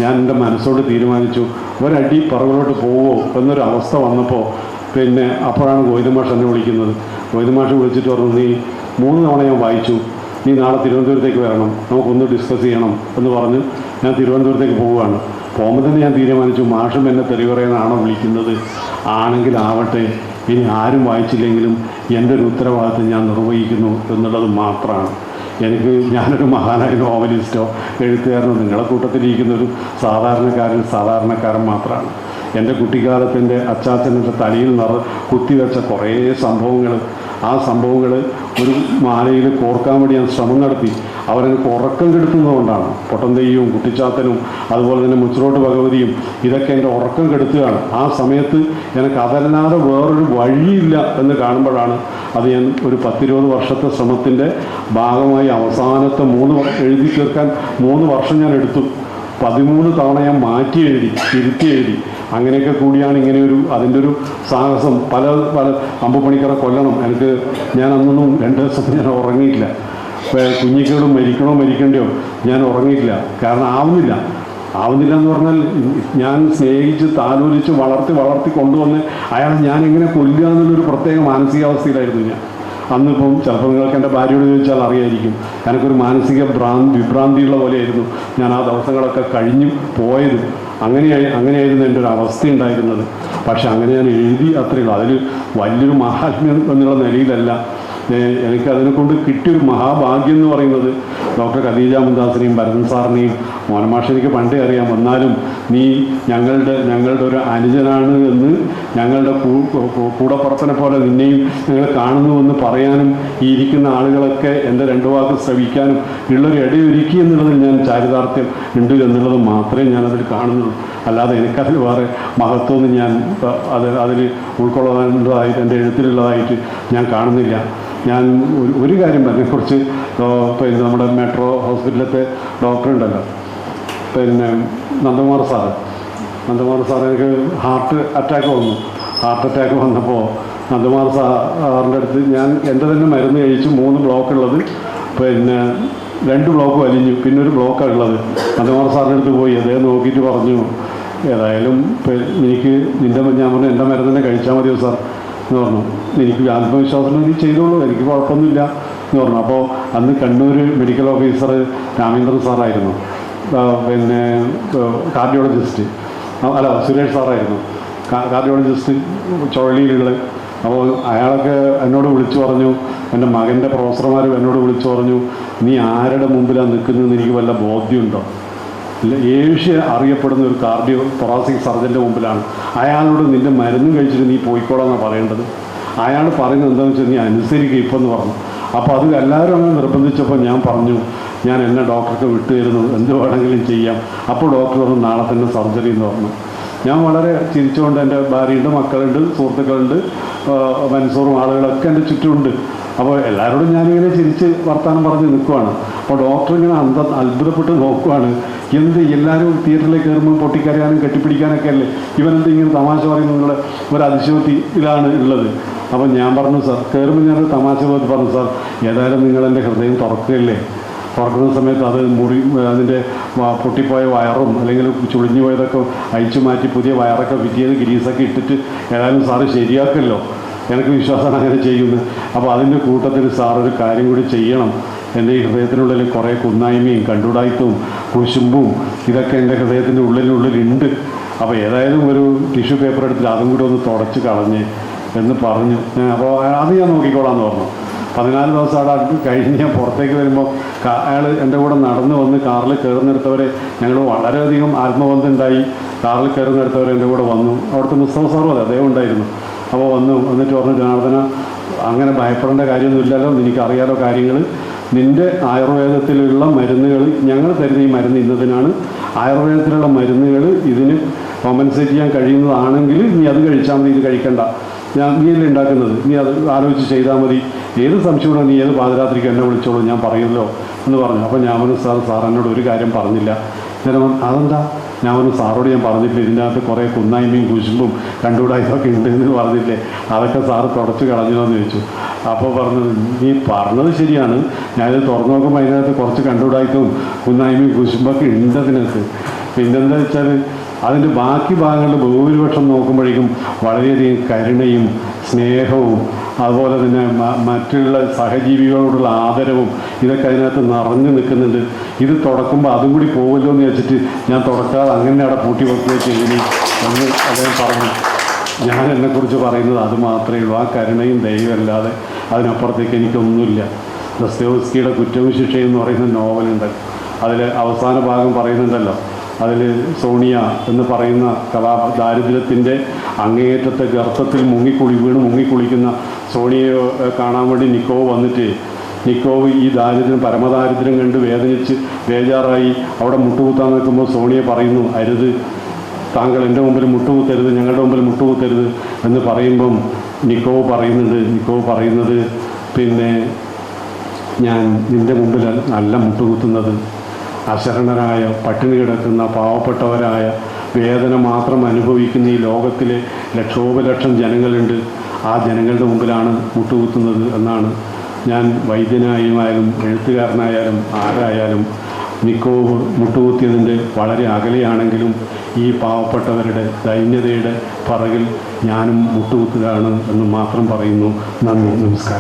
ഞാൻ എന്റെ മനസ്സോട് തീരുമാനിച്ചു. ഒരടി പുറകിലോട്ട് പോവോ എന്നൊരു അവസ്ഥ വന്നപ്പോൾ പിന്നെ അപ്പോഴാണ് ഗോവിന്ദമാഷ് എന്നെ വിളിക്കുന്നത്. ഗോവിന്ദമാഷ് വിളിച്ചിട്ട് പറഞ്ഞു നീ മൂന്ന് തവണ ഞാൻ വായിച്ചു. നീ നാളെ തിരുവനന്തപുരത്തേക്ക് വരണം. നമുക്കൊന്ന് ഡിസ്കസ് ചെയ്യണം എന്ന് പറഞ്ഞ് ഞാൻ തിരുവനന്തപുരത്തേക്ക് പോവുകയാണ്. പോകുമ്പോൾ തന്നെ ഞാൻ തീരുമാനിച്ചു മാഷും എന്നെ തെറിവറയെന്നാണോ വിളിക്കുന്നത്? ആണെങ്കിൽ ആവട്ടെ ഇനി ആരും വായിച്ചില്ലെങ്കിലും എന്റെ ഒരു ഉത്തരവാദിത്വം ഞാൻ നിർവഹിക്കുന്നു എന്നുള്ളത് മാത്രമാണ്. എനിക്ക് ഞാനൊരു മഹാനായ നോവലിസ്റ്റോ എഴുത്തുകാരനോ നിങ്ങളുടെ കൂട്ടത്തിലിരിക്കുന്ന ഒരു സാധാരണക്കാരൻ സാധാരണക്കാരൻ മാത്രമാണ്. എന്റെ കുട്ടിക്കാലത്തിന്റെ അച്ചാച്ചന്റെ തലയിൽ നിറ കുത്തിവെച്ച കുറേ സംഭവങ്ങൾ. ആ സംഭവങ്ങൾ ഒരു മാലയിൽ കോർക്കാൻ വേണ്ടി ഞാൻ ശ്രമം നടത്തി. അവരെനിക്ക് ഉറക്കം കെടുത്തുന്നതുകൊണ്ടാണ്. പൊട്ടന്തെയ്യവും കുട്ടിച്ചാത്തനും അതുപോലെ തന്നെ മുച്ചിലോട്ട് ഭഗവതിയും ഇതൊക്കെ എന്റെ ഉറക്കം കെടുത്തുകയാണ്. ആ സമയത്ത് എനിക്ക് അതല്ലാതെ വേറൊരു വഴിയില്ല എന്ന് കാണുമ്പോഴാണ് അത് ഞാൻ ഒരു പത്തിരുപത് വർഷത്തെ ശ്രമത്തിന്റെ ഭാഗമായി അവസാനത്തെ മൂന്ന് എഴുതി തീർക്കാൻ മൂന്ന് വർഷം ഞാൻ എടുത്തു. പതിമൂന്ന് തവണ ഞാൻ മാറ്റി എഴുതി തിരുത്തി എഴുതി. അങ്ങനെയൊക്കെ കൂടിയാണ് ഇങ്ങനെ ഒരു അതിന്റെ ഒരു സാഹസം. പല പല അമ്പുപണിക്കറ കൊല്ലണം. എനിക്ക് ഞാൻ അന്നൊന്നും രണ്ട് ദിവസം ഞാൻ ഉറങ്ങിയില്ല. കുഞ്ഞിക്കേടും മരിക്കണോ മരിക്കണ്ടയോ? ഞാൻ ഉറങ്ങിയില്ല കാരണം ആവുന്നില്ല. ആവുന്നില്ല എന്ന് പറഞ്ഞാൽ ഞാൻ സ്നേഹിച്ച് താലോലിച്ച് വളർത്തി വളർത്തി കൊണ്ടുവന്ന് അയാളെ ഞാൻ എങ്ങനെ കൊല്ലുക എന്നുള്ളൊരു പ്രത്യേക മാനസികാവസ്ഥയിലായിരുന്നു ഞാൻ. അന്നിപ്പം ചിലപ്പോൾ നിങ്ങൾക്ക് എന്റെ ഭാര്യയോട് ചോദിച്ചാൽ അറിയായിരിക്കും. എനിക്കൊരു മാനസിക ഭ്രാന്തി വിഭ്രാന്തിയുള്ള പോലെയായിരുന്നു. ഞാൻ ആ ദിവസങ്ങളൊക്കെ കഴിഞ്ഞു പോയത്. അങ്ങനെയായി അങ്ങനെയായിരുന്നു എന്റെ ഒരു അവസ്ഥ ഉണ്ടായിരുന്നത് പക്ഷെ അങ്ങനെ ഞാൻ എഴുതി അത്രയുള്ളൂ അതിൽ വലിയൊരു മഹാത്മ്യം എന്നുള്ള നിലയിലല്ല. എനിക്ക് അതിനെ കൊണ്ട് കിട്ടിയൊരു മഹാഭാഗ്യം എന്ന് പറയുന്നത് ഡോക്ടർ ഖദീജ മുന്താസിനെയും ഭരതൻ സാറിനെയും മോനമാഷ എനിക്ക് പണ്ടേ അറിയാം. എന്നാലും നീ ഞങ്ങളുടെ ഞങ്ങളുടെ ഒരു അനുജനാണ് എന്ന് ഞങ്ങളുടെ കൂടപ്പുറത്തനെ പോലെ നിന്നെയും ഞങ്ങൾ കാണുന്നുവെന്ന് പറയാനും ഈ ഇരിക്കുന്ന ആളുകളൊക്കെ എന്റെ രണ്ടു വാക്ക് ശ്രവിക്കാനും ഉള്ളൊരു ഇടയൊരുക്കി എന്നുള്ളതിൽ ഞാൻ ചാരിതാർത്ഥ്യം ഉണ്ട് എന്നുള്ളത് മാത്രമേ ഞാനതിൽ കാണുന്നുള്ളൂ. അല്ലാതെ എനിക്കതിൽ വേറെ മഹത്വമൊന്നും ഞാൻ അത് അതിൽ ഉൾക്കൊള്ളാനുള്ളതായിട്ട് എന്റെ എഴുത്തിലുള്ളതായിട്ട് ഞാൻ കാണുന്നില്ല. ഞാൻ ഒരു കാര്യം പറഞ്ഞു കുറച്ച് പിന്നെ നമ്മുടെ മെട്രോ ഹോസ്പിറ്റലിലത്തെ ഡോക്ടർ ഉണ്ടല്ലോ പിന്നെ നന്ദകുമാർ സാറ്. നന്ദകുമാർ സാറ് എനിക്ക് ഹാർട്ട് അറ്റാക്ക് വന്നു. ഹാർട്ട് അറ്റാക്ക് വന്നപ്പോൾ നന്ദകുമാർ സാറിന്റെ അടുത്ത് ഞാൻ എന്റെ തന്നെ മരുന്ന് കഴിച്ച് മൂന്ന് ബ്ലോക്ക് ഉള്ളത് പിന്നെ രണ്ട് ബ്ലോക്ക് വലിഞ്ഞു. പിന്നെ ഒരു ബ്ലോക്കാണ് ഉള്ളത്. നന്ദകുമാർ സാറിന്റെ അടുത്ത് പോയി. അദ്ദേഹം നോക്കിയിട്ട് പറഞ്ഞു ഏതായാലും എനിക്ക് നിന്റെ ഞാൻ പറഞ്ഞു എന്റെ മരുന്ന് തന്നെ കഴിച്ചാൽ മതിയോ സാർ? എന്ന് പറഞ്ഞു. എനിക്ക് ആത്മവിശ്വാസം നീ ചെയ്തോളൂ എനിക്ക് കുഴപ്പമൊന്നുമില്ല എന്ന് പറഞ്ഞു. അപ്പോൾ അന്ന് കണ്ണൂർ മെഡിക്കൽ ഓഫീസർ രാമേന്ദ്രൻ സാറായിരുന്നു. പിന്നെ കാർഡിയോളജിസ്റ്റ് അല്ല സുരേഷ് സാറായിരുന്നു. കാർഡിയോളജിസ്റ്റ് ചുഴലിയിലുള്ള അപ്പോൾ അയാളൊക്കെ എന്നോട് വിളിച്ചു പറഞ്ഞു എന്റെ മകന്റെ പ്രൊഫസർമാരും എന്നോട് വിളിച്ചു പറഞ്ഞു നീ ആരുടെ മുമ്പിലാണ് നിൽക്കുന്നതെന്ന് എനിക്ക് വല്ല ബോധ്യമുണ്ടോ? ഏഷ്യ അറിയപ്പെടുന്ന ഒരു കാർഡിയോ തൊറാസിക് സർജന്റെ മുമ്പിലാണ്. അയാളോട് നിന്റെ മരുന്നും കഴിച്ചിട്ട് നീ പോയിക്കോളാന്നാണ് പറയേണ്ടത്. അയാൾ പറയുന്നത് എന്താണെന്ന് വെച്ചാൽ നീ അനുസരിക്കുക ഇപ്പം എന്ന് പറഞ്ഞു. അപ്പോൾ അത് എല്ലാവരും അങ്ങനെ നിർബന്ധിച്ചപ്പോൾ ഞാൻ പറഞ്ഞു ഞാൻ എന്നെ ഡോക്ടർക്ക് വിട്ടുതരുന്നു. എന്ത് വേണമെങ്കിലും ചെയ്യാം. അപ്പോൾ ഡോക്ടർ പറഞ്ഞു നാളെ തന്നെ സർജറി എന്ന് പറഞ്ഞു. ഞാൻ വളരെ ചിരിച്ചുകൊണ്ട് എന്റെ ഭാര്യയുണ്ട് മക്കളുണ്ട് സുഹൃത്തുക്കളുണ്ട് മനസ്സൂറും ആളുകളൊക്കെ എന്റെ ചുറ്റുമുണ്ട്. അപ്പോൾ എല്ലാവരോടും ഞാനിങ്ങനെ ചിരിച്ച് വർത്തമാനം പറഞ്ഞ് നിൽക്കുവാണ്. അപ്പോൾ ഡോക്ടർ ഇങ്ങനെ അന്ത അത്ഭുതപ്പെട്ട് നോക്കുവാണ്. എന്ത് എല്ലാവരും തിയേറ്ററിലേക്ക് കയറുമ്പോൾ പൊട്ടിക്കരയാനും കെട്ടിപ്പിടിക്കാനൊക്കെ അല്ലേ? ഇവനെന്ത് ഇങ്ങനെ തമാശ പറയുന്നുള്ള ഒരു അതിശയോക്തിയിലാണ് ഉള്ളത്. അപ്പം ഞാൻ പറഞ്ഞു സാർ കയറുമ്പോൾ ഞാൻ തമാശ പോയിട്ട് പറഞ്ഞു സാർ ഏതായാലും നിങ്ങൾ എന്റെ ഹൃദയം തുറക്കുകയല്ലേ? തുറക്കുന്ന സമയത്ത് അത് മുറി അതിന്റെ പൊട്ടിപ്പോയ വയറും അല്ലെങ്കിൽ ചുളിഞ്ഞു പോയതൊക്കെ അഴിച്ചു മാറ്റി പുതിയ വയറൊക്കെ ഫിറ്റിയത് ഗ്രീസൊക്കെ ഇട്ടിട്ട് ഏതായാലും സാറ് ശരിയാക്കല്ലോ. എനിക്ക് വിശ്വാസമാണ് അങ്ങനെ ചെയ്യുന്നത്. അപ്പോൾ അതിന്റെ കൂട്ടത്തിൽ സാർ ഒരു കാര്യം കൂടി ചെയ്യണം. എന്റെ ഈ ഹൃദയത്തിനുള്ളിൽ കുറേ കുന്നായ്മയും കണ്ടുടായ്ത്തവും കുശുമ്പും ഇതൊക്കെ എന്റെ ഹൃദയത്തിന്റെ ഉള്ളിനുള്ളിലുണ്ട്. അപ്പോൾ ഏതായാലും ഒരു ടിഷ്യൂ പേപ്പർ എടുത്തിട്ട് അതും കൂടി ഒന്ന് തുടച്ച് കളഞ്ഞ് എന്ന് പറഞ്ഞു. അപ്പോൾ അത് ഞാൻ നോക്കിക്കോളാം എന്ന് പറഞ്ഞു. പതിനാല് ദിവസം അവിടെ കഴിഞ്ഞ് ഞാൻ പുറത്തേക്ക് വരുമ്പോൾ അയാൾ എന്റെ കൂടെ നടന്നു വന്ന് കാറിൽ കയറുന്നിടത്തവരെ ഞങ്ങൾ വളരെയധികം ആത്മബന്ധം ഉണ്ടായി. കാറിൽ കയറുന്നിടത്തവരെ എന്റെ കൂടെ വന്നു. അവിടുത്തെ മുസ്തഫ സാറും അതെ അദ്ദേഹം ഉണ്ടായിരുന്നു. അപ്പോൾ വന്നു. എന്നിട്ട് പറഞ്ഞു ജനാർദ്ദന അങ്ങനെ ഭയപ്പെടേണ്ട കാര്യമൊന്നുമില്ലല്ലോ എനിക്കറിയാലോ കാര്യങ്ങൾ നിന്റെ ആയുർവേദത്തിലുള്ള മരുന്നുകൾ ഞങ്ങൾ തരുന്ന ഈ മരുന്ന് ഇന്നതിനാണ്. ആയുർവേദത്തിലുള്ള മരുന്നുകൾ ഇതിന് കോമ്പൻസേറ്റ് ചെയ്യാൻ കഴിയുന്നതാണെങ്കിൽ നീ അത് കഴിച്ചാൽ മതി ഇത് കഴിക്കണ്ട. ഞാൻ നീ അല്ലേ ഉണ്ടാക്കുന്നത്? നീ അത് ആലോചിച്ച് ചെയ്താൽ മതി. ഏത് സംശയമുണ്ടോ നീ ഏത് പാതിരാത്രിക്ക് എന്നെ വിളിച്ചോളൂ ഞാൻ പറയുമല്ലോ എന്ന് പറഞ്ഞു. അപ്പോൾ ഞാൻ പറഞ്ഞു സാർ സാർ എന്നോട് ഒരു കാര്യം പറഞ്ഞില്ല. ഞാൻ അതെന്താ? ഞാൻ പറഞ്ഞു സാറോട് ഞാൻ പറഞ്ഞിട്ടില്ല ഇതിന്റെ അകത്ത് കുറേ കുന്നായ്മയും കുശുമ്പും കണ്ടുകൂടായ്മയൊക്കെ ഉണ്ട് എന്ന് പറഞ്ഞില്ലേ? അതൊക്കെ സാറ് തുടച്ച് കളഞ്ഞോ എന്ന് ചോദിച്ചു. അപ്പോൾ പറഞ്ഞത് നീ പറഞ്ഞത് ശരിയാണ്. ഞാനിത് തുറന്നു നോക്കുമ്പോൾ അതിനകത്ത് കുറച്ച് കണ്ടുകൂടായ്മയും കുന്നായ്മയും കുശുമ്പൊക്കെ ഉണ്ട് അതിനകത്ത്. പിന്നെന്താ വെച്ചാൽ അതിന്റെ ബാക്കി ഭാഗങ്ങളുടെ ഭൂരിപക്ഷം നോക്കുമ്പോഴേക്കും വളരെയധികം കരുണയും സ്നേഹവും അതുപോലെ തന്നെ മറ്റുള്ള സഹജീവികളോടുള്ള ആദരവും ഇതൊക്കെ അതിനകത്ത് നിറഞ്ഞു നിൽക്കുന്നുണ്ട്. ഇത് തുടക്കുമ്പോൾ അതും കൂടി പോകുമല്ലോ എന്ന് വെച്ചിട്ട് ഞാൻ തുടക്കാതെ അങ്ങനെ അവിടെ പൂട്ടി വെക്കുകയോ ചെയ്യുന്നു എന്ന് അദ്ദേഹം പറഞ്ഞു. ഞാൻ എന്നെക്കുറിച്ച് പറയുന്നത് അത് മാത്രമേ ഉള്ളൂ. ആ കരുണയും ദൈവമല്ലാതെ അതിനപ്പുറത്തേക്ക് എനിക്കൊന്നുമില്ല. ദസ്തോസ്കിയുടെ കുറ്റവും ശിക്ഷയും എന്ന് പറയുന്ന നോവലുണ്ട്. അതിൽ അവസാന ഭാഗം പറയുന്നുണ്ടല്ലോ. അതിൽ സോണിയ എന്ന് പറയുന്ന കലാ ദാരിദ്ര്യത്തിന്റെ അങ്ങേയറ്റത്തെ ഗർത്തത്തിൽ മുങ്ങിക്കുളി വീണ് മുങ്ങിക്കുളിക്കുന്ന സോണിയയെ കാണാൻ വേണ്ടി നിക്കോവ് വന്നിട്ട് നിക്കോവ് ഈ ദാരിദ്ര്യം പരമദാരിദ്ര്യം കണ്ട് വേദനിച്ച് ബേജാറായി അവിടെ മുട്ടുകുത്താൻ നിൽക്കുമ്പോൾ സോണിയ പറയുന്നു അരുത് താങ്കൾ എന്റെ മുമ്പിൽ മുട്ടുകുത്തരുത് ഞങ്ങളുടെ മുമ്പിൽ മുട്ടുകുത്തരുത് എന്ന് പറയുമ്പം നിക്കോവ് പറയുന്നുണ്ട് നിക്കോ പറയുന്നത് പിന്നെ ഞാൻ നിന്റെ മുമ്പിൽ നല്ല മുട്ടുകുത്തുന്നത്. അശരണരായ പട്ടിണി കിടക്കുന്ന പാവപ്പെട്ടവരായ വേദന മാത്രം അനുഭവിക്കുന്ന ഈ ലോകത്തിലെ ലക്ഷോപലക്ഷം ജനങ്ങളുണ്ട്. ആ ജനങ്ങളുടെ മുമ്പിലാണ് മുട്ടുകുത്തുന്നത് എന്നാണ് ഞാൻ വൈദ്യനായാലും എഴുത്തുകാരനായാലും ആരായാലും നിക്കോവ് മുട്ടുകുത്തിയതിന്റെ വളരെ അകലെയാണെങ്കിലും ഈ പാവപ്പെട്ടവരുടെ ദൈന്യതയുടെ പറകിൽ ഞാനും മുട്ടുകുത്തുകയാണ് എന്ന് മാത്രം പറയുന്നു. നന്ദി. നമസ്കാരം.